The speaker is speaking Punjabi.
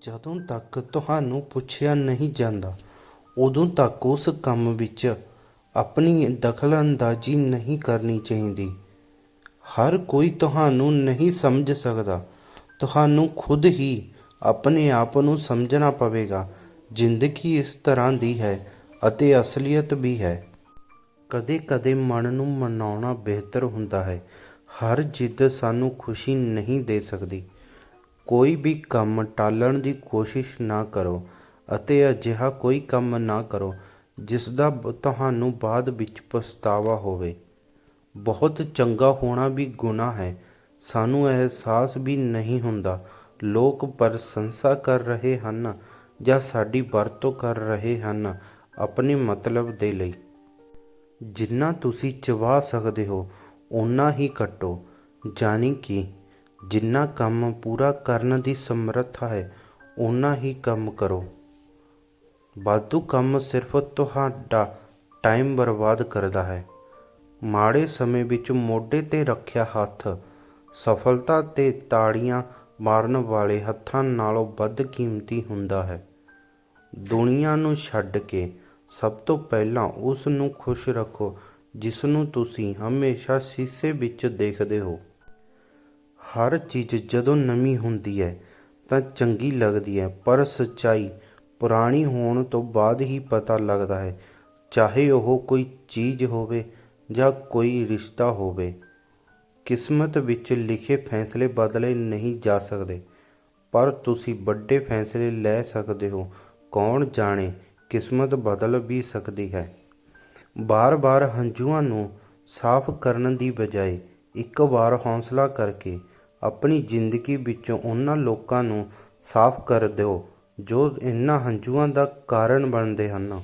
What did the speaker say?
ਜਦੋਂ ਤੱਕ ਤੁਹਾਨੂੰ ਪੁੱਛਿਆ ਨਹੀਂ ਜਾਂਦਾ, ਉਦੋਂ ਤੱਕ ਉਸ ਕੰਮ ਵਿੱਚ ਆਪਣੀ ਦਖਲਅੰਦਾਜ਼ੀ ਨਹੀਂ ਕਰਨੀ ਚਾਹੀਦੀ। ਹਰ ਕੋਈ ਤੁਹਾਨੂੰ ਨਹੀਂ ਸਮਝ ਸਕਦਾ। ਤੁਹਾਨੂੰ ਖੁਦ ਹੀ ਆਪਣੇ ਆਪ ਨੂੰ ਸਮਝਣਾ ਪਵੇਗਾ। ਜ਼ਿੰਦਗੀ ਇਸ ਤਰ੍ਹਾਂ ਦੀ ਹੈ ਅਤੇ ਅਸਲੀਅਤ ਵੀ ਹੈ। ਕਦੇ-ਕਦੇ ਮਨ ਨੂੰ ਮਨਾਉਣਾ ਬਿਹਤਰ ਹੁੰਦਾ ਹੈ। ਹਰ ਜਿੱਦ ਸਾਨੂੰ ਖੁਸ਼ੀ ਨਹੀਂ ਦੇ ਸਕਦੀ। ਕੋਈ ਵੀ ਕੰਮ ਟਾਲਣ ਦੀ ਕੋਸ਼ਿਸ਼ ਨਾ ਕਰੋ ਅਤੇ ਅਜਿਹਾ ਕੋਈ ਕੰਮ ਨਾ ਕਰੋ, ਜਿਸ ਦਾ ਤੁਹਾਨੂੰ ਬਾਅਦ ਵਿੱਚ ਪਛਤਾਵਾ ਹੋਵੇ। ਬਹੁਤ ਚੰਗਾ ਹੋਣਾ ਵੀ ਗੁਨਾਹ ਹੈ। ਸਾਨੂੰ ਅਹਿਸਾਸ ਵੀ ਨਹੀਂ ਹੁੰਦਾ। ਲੋਕ ਪ੍ਰਸ਼ੰਸਾ ਕਰ ਰਹੇ ਹਨ ਜਾਂ ਸਾਡੀ ਵਰਤੋਂ ਕਰ ਰਹੇ ਹਨ ਆਪਣੇ ਮਤਲਬ ਦੇ ਲਈ। ਜਿੰਨਾ ਤੁਸੀਂ ਚਵਾ ਸਕਦੇ ਹੋ, ਓਨਾ ਹੀ ਕੱਟੋ ਜਾਣੀ ਕਿ ਜਿੰਨਾ ਕੰਮ ਪੂਰਾ ਕਰਨ ਦੀ ਸਮਰੱਥਾ ਹੈ, ਓਨਾ ਹੀ ਕੰਮ ਕਰੋ। ਵਾਧੂ ਕੰਮ ਸਿਰਫ ਤੁਹਾਡਾ ਟਾਈਮ ਬਰਬਾਦ ਕਰਦਾ ਹੈ। ਮਾੜੇ ਸਮੇਂ ਵਿੱਚ ਮੋਢੇ ਤੇ ਰੱਖਿਆ ਹੱਥ, ਸਫਲਤਾ ਤੇ ਤਾੜੀਆਂ ਮਾਰਨ ਵਾਲੇ ਹੱਥਾਂ ਨਾਲੋਂ ਵੱਧ ਕੀਮਤੀ ਹੁੰਦਾ ਹੈ। ਦੁਨੀਆ ਨੂੰ ਛੱਡ ਕੇ ਸਭ ਤੋਂ ਪਹਿਲਾਂ ਉਸ ਨੂੰ ਖੁਸ਼ ਰੱਖੋ, ਜਿਸ ਨੂੰ ਤੁਸੀਂ ਹਮੇਸ਼ਾ ਸ਼ੀਸ਼ੇ ਵਿੱਚ ਦੇਖਦੇ ਹੋ। ਹਰ ਚੀਜ਼ ਜਦੋਂ ਨਵੀਂ ਹੁੰਦੀ ਹੈ ਤਾਂ ਚੰਗੀ ਲੱਗਦੀ ਹੈ, ਪਰ ਸੱਚਾਈ ਪੁਰਾਣੀ ਹੋਣ ਤੋਂ ਬਾਅਦ ਹੀ ਪਤਾ ਲੱਗਦਾ ਹੈ, ਚਾਹੇ ਉਹ ਕੋਈ ਚੀਜ਼ ਹੋਵੇ ਜਾਂ ਕੋਈ ਰਿਸ਼ਤਾ ਹੋਵੇ। ਕਿਸਮਤ ਵਿੱਚ ਲਿਖੇ ਫੈਸਲੇ ਬਦਲੇ ਨਹੀਂ ਜਾ ਸਕਦੇ, ਪਰ ਤੁਸੀਂ ਵੱਡੇ ਫੈਸਲੇ ਲੈ ਸਕਦੇ ਹੋ। ਕੌਣ ਜਾਣੇ ਕਿਸਮਤ ਬਦਲ ਵੀ ਸਕਦੀ ਹੈ। ਬਾਰ-ਬਾਰ ਹੰਝੂਆਂ ਨੂੰ ਸਾਫ਼ ਕਰਨ ਦੀ ਬਜਾਏ ਇੱਕ ਵਾਰ ਹੌਸਲਾ ਕਰਕੇ ਆਪਣੀ ਜ਼ਿੰਦਗੀ ਵਿੱਚੋਂ ਉਹਨਾਂ ਲੋਕਾਂ ਨੂੰ ਸਾਫ਼ ਕਰ ਦਿਓ ਜੋ ਇਹਨਾਂ ਹੰਝੂਆਂ ਦਾ ਕਾਰਨ ਬਣਦੇ ਹਨ।